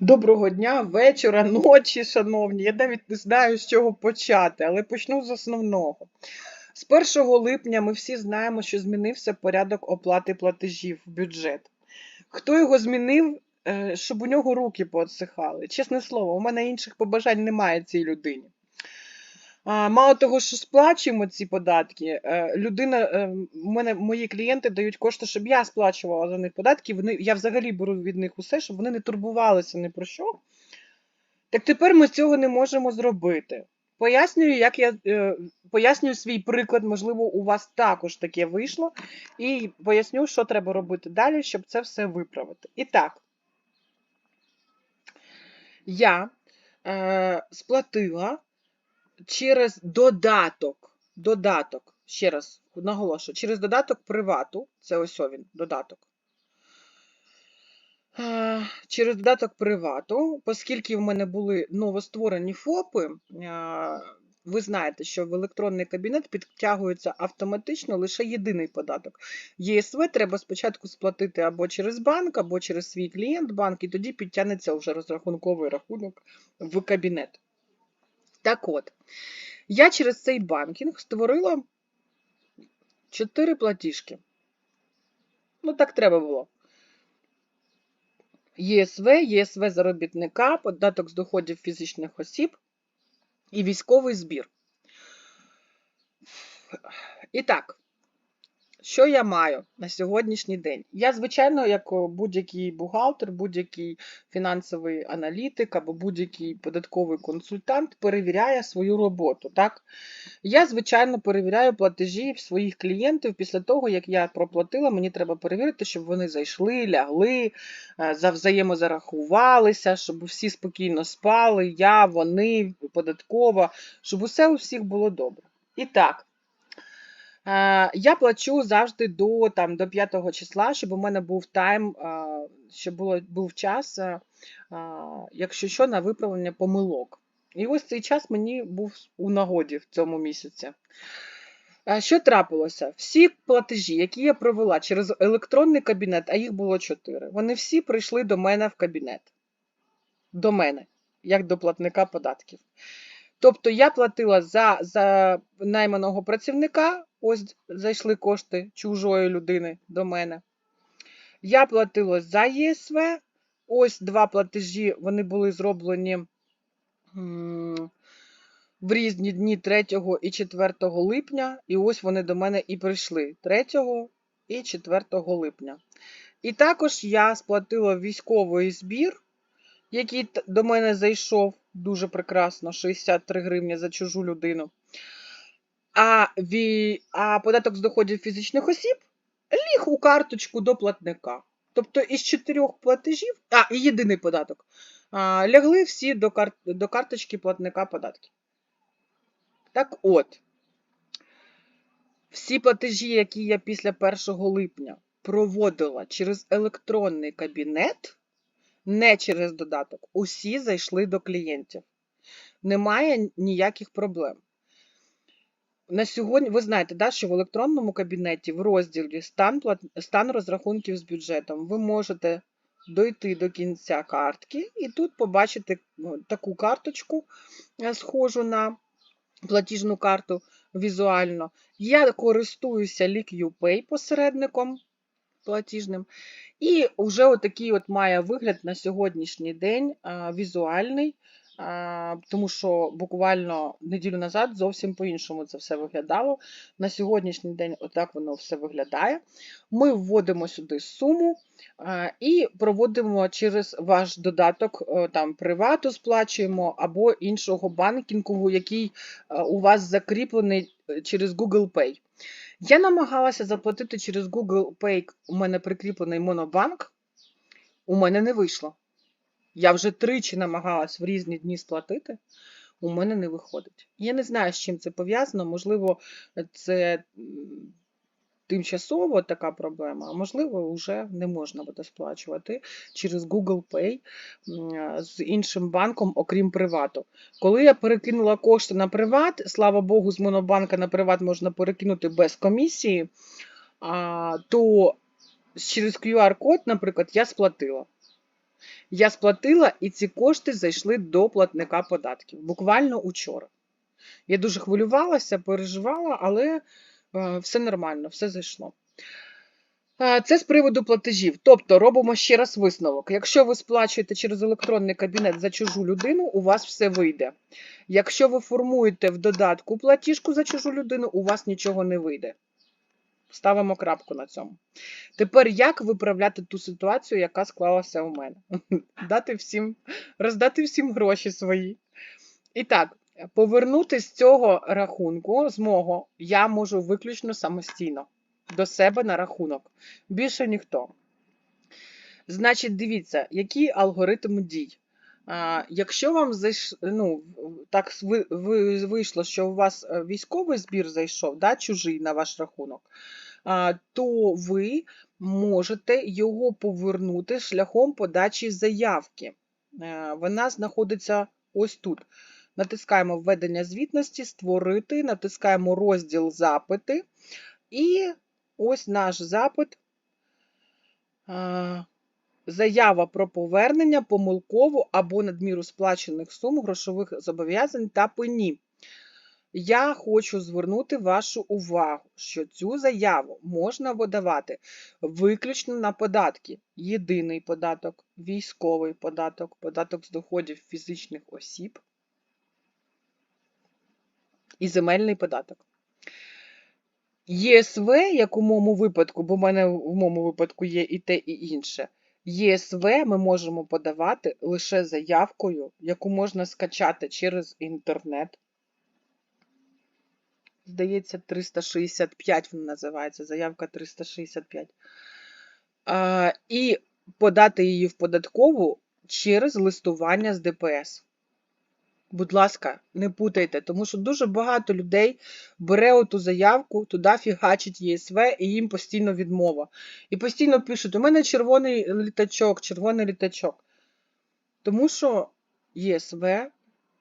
Доброго дня, вечора, ночі, шановні. Я навіть не знаю, з чого почати, але почну з основного. З 1 липня ми всі знаємо, що змінився порядок оплати платежів в бюджет. Хто його змінив, е, щоб у нього руки поотсихали? Чесне слово, у мене інших побажань немає цій людині. Мало того, що сплачуємо ці податки, е, людина, е, мене мої клієнти дають кошти, щоб я сплачувала за них податки. Вони, я взагалі беру від них усе, щоб вони не турбувалися ні про що. Так тепер ми цього не можемо зробити. Пояснюю, як я е, пояснюю свій приклад, можливо, у вас також таке вийшло, і поясню, що треба робити далі, щоб це все виправити. І так, я е, сплатила через додаток. Додаток, ще раз наголошую, через додаток привату, це ось він, додаток. Е, Через додаток привату, оскільки в мене були новостворені ФОПи, е, ви знаєте, що в електронний кабінет підтягується автоматично лише єдиний податок. ЄСВ треба спочатку сплатити або через банк, або через свій клієнт банк, і тоді підтягнеться вже розрахунковий рахунок в кабінет. Так от, я через цей банкінг створила 4 платіжки. Ну, так треба було. ЄСВ, ЄСВ заробітника, податок з доходів фізичних осіб і військовий збір. І так, що я маю на сьогоднішній день? Я, звичайно, як будь-який бухгалтер, будь-який фінансовий аналітик або будь-який податковий консультант перевіряє свою роботу. Так? Я, звичайно, перевіряю платежі своїх клієнтів після того, як я проплатила, мені треба перевірити, щоб вони зайшли, лягли, е, взаємозарахувалися, щоб всі спокійно спали, я, вони, податкова, щоб усе у всіх було добре. І так. Е, Я плачу завжди до, там, до 5 числа, щоб у мене був тайм, е, щоб було, був час, е, якщо що, на виправлення помилок. І ось цей час мені був у нагоді в цьому місяці. Що трапилося? Всі платежі, які я провела через електронний кабінет, а їх було 4, вони всі прийшли до мене в кабінет. До мене, як до платника податків. Тобто я платила за, за найманого працівника, ось зайшли кошти чужої людини до мене. Я платила за ЄСВ, ось два платежі, вони були зроблені в різні дні 3 і 4 липня, і ось вони до мене і прийшли 3 і 4 липня. І також я сплатила військовий збір, який до мене зайшов дуже прекрасно, 63 гривні за чужу людину. А, ві... а податок з доходів фізичних осіб ліг у карточку до платника. Тобто із чотирьох платежів, а, і єдиний податок, а, лягли всі до, кар... до карточки платника податків. Так от, всі платежі, які я після 1 липня проводила через електронний кабінет, не через додаток, усі зайшли до клієнтів. Немає ніяких проблем. На сьогодні, ви знаєте, да, що в електронному кабінеті в розділі стан, стан розрахунків з бюджетом ви можете дойти до кінця картки і тут побачити ну, таку карточку, е, схожу на платіжну карту візуально. Я користуюся LiquUPay посередником платіжним. І вже отакий от має вигляд на сьогоднішній день а, візуальний, тому що буквально неділю назад зовсім по-іншому це все виглядало. На сьогоднішній день отак воно все виглядає. Ми вводимо сюди суму і проводимо через ваш додаток е, там привату сплачуємо або іншого банкінгу, який е, у вас закріплений е, через Google Pay. Я намагалася заплатити через Google Pay, у мене прикріплений монобанк, у мене не вийшло. Я вже тричі намагалась в різні дні сплатити, у мене не виходить. Я не знаю, з чим це пов'язано. Можливо, це тимчасово така проблема, а можливо, вже не можна буде сплачувати через Google Pay з іншим банком, окрім привату. Коли я перекинула кошти на приват, слава Богу, з монобанка на приват можна перекинути без комісії, то через QR-код, наприклад, я сплатила. Я сплатила, і ці кошти зайшли до платника податків. Буквально учора. Я дуже хвилювалася, переживала, але е, все нормально, все зайшло. Е, Це з приводу платежів. Тобто робимо ще раз висновок. Якщо ви сплачуєте через електронний кабінет за чужу людину, у вас все вийде. Якщо ви формуєте в додатку платіжку за чужу людину, у вас нічого не вийде. Ставимо крапку на цьому. Тепер як виправляти ту ситуацію, яка склалася у мене? Дати всім, роздати всім гроші свої. І так, повернути з цього рахунку, з мого, я можу виключно самостійно до себе на рахунок. Більше ніхто. Значить, дивіться, які алгоритми дій. Якщо вам зайш... ну, так ви... ви- вийшло, що у вас е, військовий збір зайшов, да, чужий на ваш рахунок, то ви можете його повернути шляхом подачі заявки. Е, Вона знаходиться ось тут. Натискаємо введення звітності, створити, натискаємо розділ запити, і ось наш запит. Заява про повернення помилково або надміру сплачених сум грошових зобов'язань та пені. Я хочу звернути вашу увагу, що цю заяву можна видавати виключно на податки: єдиний податок, військовий податок, податок з доходів фізичних осіб і земельний податок. ЄСВ, як у моєму випадку, бо в мене в моєму випадку є і те, і інше. ЄСВ ми можемо подавати лише заявкою, яку можна скачати через інтернет. Здається, 365 вона називається, заявка 365. А, і подати її в податкову через листування з ДПС. Будь ласка, не путайте, тому що дуже багато людей бере оту заявку, туди фігачить ЄСВ і їм постійно відмова. І постійно пишуть: у мене червоний літачок, червоний літачок. Тому що ЄСВ,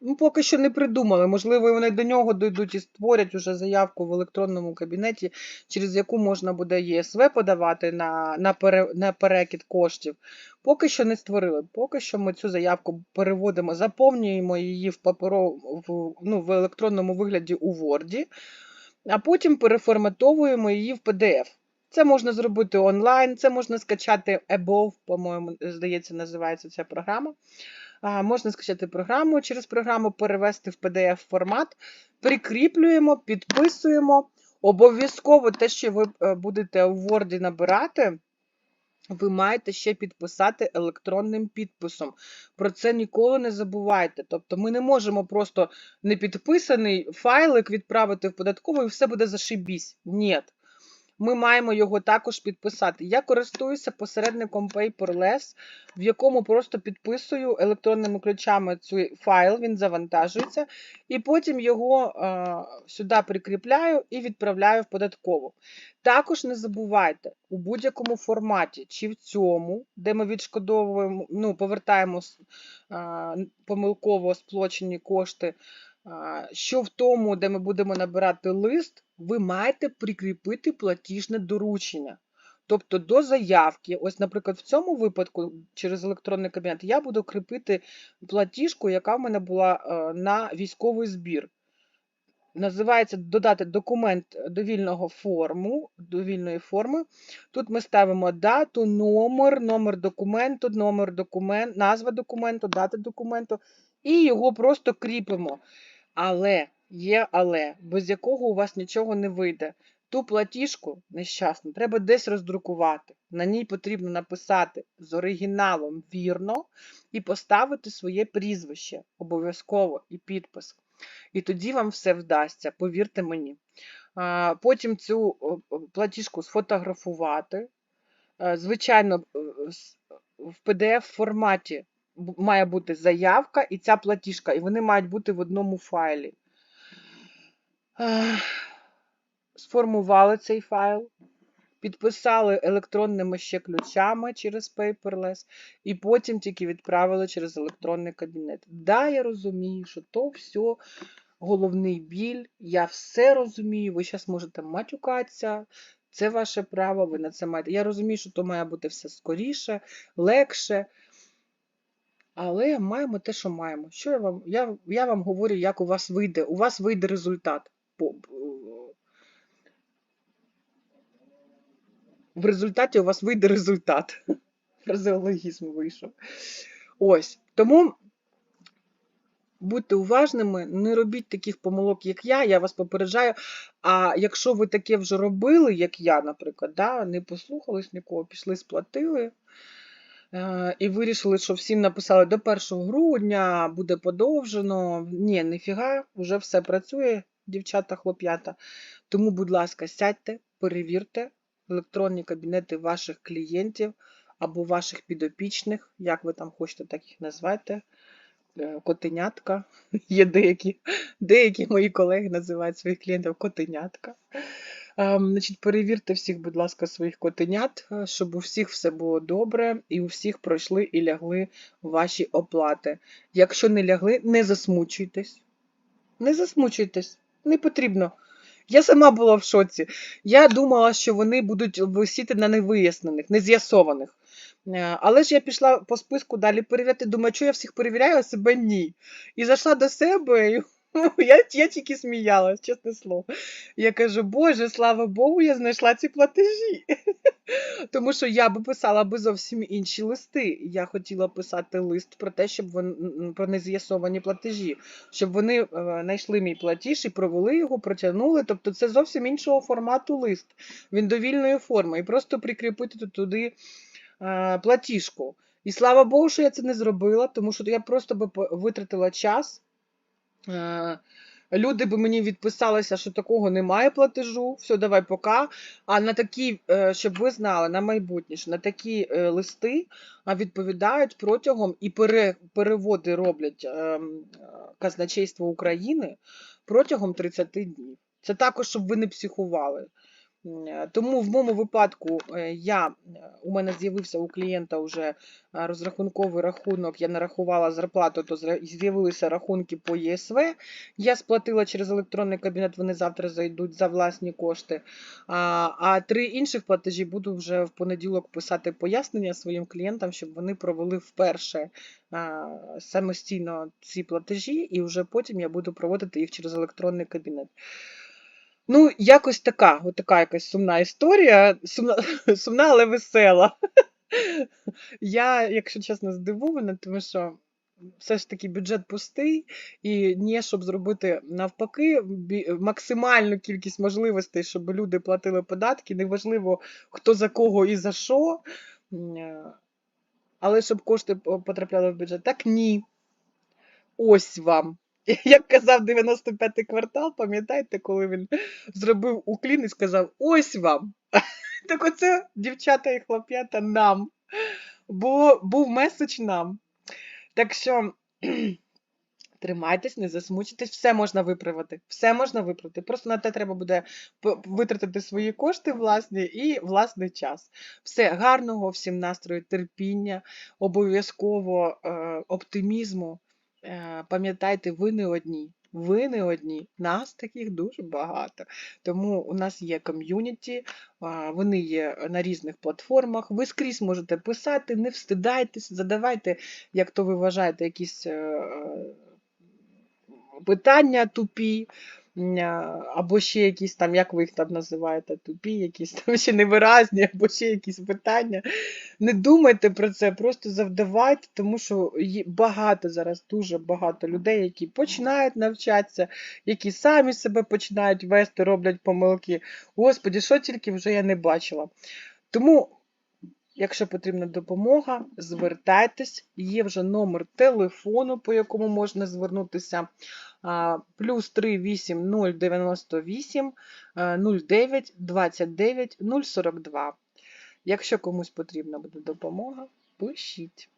ну, поки що не придумали. Можливо, вони до нього дійдуть і створять уже заявку в електронному кабінеті, через яку можна буде ЄСВ подавати на, на, пере, на перекид коштів. Поки що не створили. Поки що ми цю заявку переводимо, заповнюємо її в паперо, в, ну, в електронному вигляді у Word, а потім переформатовуємо її в PDF. Це можна зробити онлайн, це можна скачати Above, по-моєму, здається, називається ця програма. Можна скачати програму, через програму перевести в PDF формат, прикріплюємо, підписуємо. Обов'язково те, що ви е, будете у Word набирати, ви маєте ще підписати електронним підписом. Про це ніколи не забувайте. Тобто ми не можемо просто непідписаний файлик відправити в податкову і все буде зашибісь. Ні. Ми маємо його також підписати. Я користуюся посередником Paperless, в якому просто підписую електронними ключами цей файл, він завантажується, і потім його е, сюди прикріпляю і відправляю в податкову. Також не забувайте, у будь-якому форматі, чи в цьому, де ми відшкодовуємо, ну, повертаємо е, помилково сплочені кошти, що в тому, де ми будемо набирати лист, ви маєте прикріпити платіжне доручення. Тобто до заявки, ось, наприклад, в цьому випадку через електронний кабінет я буду кріпити платіжку, яка в мене була е, на військовий збір. Називається додати документ довільного форму, довільної форми. Тут ми ставимо дату, номер, номер документу, номер документ, назва документу, дата документу, і його просто кріпимо. Але є але, без якого у вас нічого не вийде. Ту платіжку нещасну треба десь роздрукувати. На ній потрібно написати з оригіналом вірно і поставити своє прізвище обов'язково і підпис. І тоді вам все вдасться, повірте мені. Потім цю платіжку сфотографувати. Е, Звичайно, е, в PDF-форматі має бути заявка і ця платіжка, і вони мають бути в одному файлі. Сформували цей файл, підписали електронними ще ключами через Paperless, і потім тільки відправили через електронний кабінет. Да, я розумію, що то все головний біль, я все розумію, ви зараз можете матюкатися, це ваше право, ви на це маєте. Я розумію, що то має бути все скоріше, легше. Але маємо те, що маємо. Що я вам, я, я вам говорю, як у вас вийде. У вас вийде результат. В результаті у вас вийде результат. Фразеологізм вийшов. Ось. Тому будьте уважними, не робіть таких помилок, як я, я вас попереджаю. А якщо ви таке вже робили, як я, наприклад, да, не послухались нікого, пішли, сплатили. Е, І вирішили, що всім написали до 1 грудня, буде подовжено. Ні, ніфіга, вже все працює, дівчата, хлоп'ята. Тому, будь ласка, сядьте, перевірте електронні кабінети ваших клієнтів або ваших підопічних, як ви там хочете, так їх назвати. Е, Котенятка. Є деякі, деякі мої колеги називають своїх клієнтів котенятка. Ем, Значить, перевірте всіх, будь ласка, своїх котенят, е, щоб у всіх все було добре і у всіх пройшли і лягли ваші оплати. Якщо не лягли, не засмучуйтесь. Не засмучуйтесь, не потрібно. Я сама була в шоці. Я думала, що вони будуть висіти на невияснених, нез'ясованих. Е, Але ж я пішла по списку далі перевіряти, думаю, що я всіх перевіряю, а себе ні. І зайшла до себе, і я, я тільки сміялась, чесне слово. Я кажу, Боже, слава Богу, я знайшла ці платежі. Тому що я би писала би зовсім інші листи. Я хотіла писати лист про те, щоб вони про нез'ясовані платежі, щоб вони е, знайшли мій платіж і провели його, протягнули. Тобто це зовсім іншого формату лист. Він довільної форми. І просто прикріпити туди е, платіжку. І слава Богу, що я це не зробила, тому що я просто би витратила час. Е, Люди би мені відписалися, що такого немає платежу, все, давай пока. А на такі, е, щоб ви знали, на майбутнє, на такі е, листи відповідають протягом і пере, переводи роблять ем, казначейство України протягом 30 днів. Це також, щоб ви не психували. Е, Тому в моєму випадку е, я, е, у мене з'явився у клієнта вже розрахунковий рахунок, я нарахувала зарплату, то з'явилися рахунки по ЄСВ. Я сплатила через електронний кабінет, вони завтра зайдуть за власні кошти. А, три інших платежі буду вже в понеділок писати пояснення своїм клієнтам, щоб вони провели вперше самостійно ці платежі, і вже потім я буду проводити їх через електронний кабінет. Ну, якось така, така якась сумна історія, сумна, сумна але весела. Я, якщо чесно, здивована, тому що все ж таки бюджет пустий, і ні, щоб зробити навпаки максимальну кількість можливостей, щоб люди платили податки, неважливо хто за кого і за що. Е, Але щоб кошти потрапляли в бюджет, так ні. Ось вам. Як казав 95-й квартал, пам'ятаєте, коли він зробив уклін і сказав: ось вам. Так оце, дівчата і хлоп'ята, нам. Бо був меседж нам. Так що тримайтесь, не засмучуйтесь, все можна виправити. Все можна виправити. Просто на те треба буде витратити свої кошти власні і власний час. Все гарного, всім настрою, терпіння, обов'язково е, оптимізму. Е, пам'ятайте, ви не одні. Ви не одні, нас таких дуже багато. Тому у нас є ком'юніті, вони є на різних платформах. Ви скрізь можете писати, не встидайтесь, задавайте, як то ви вважаєте, якісь е, питання тупі, або ще якісь там, як ви їх там називаєте, тупі, якісь там ще невиразні, або ще якісь питання. Не думайте про це, просто завдавайте, тому що багато зараз, дуже багато людей, які починають навчатися, які самі себе починають вести, роблять помилки. Господі, що тільки вже я не бачила. Тому, якщо потрібна допомога, звертайтесь, є вже номер телефону, по якому можна звернутися. Плюс 38 098 е, 09 29 042. Якщо комусь потрібна буде допомога, пишіть.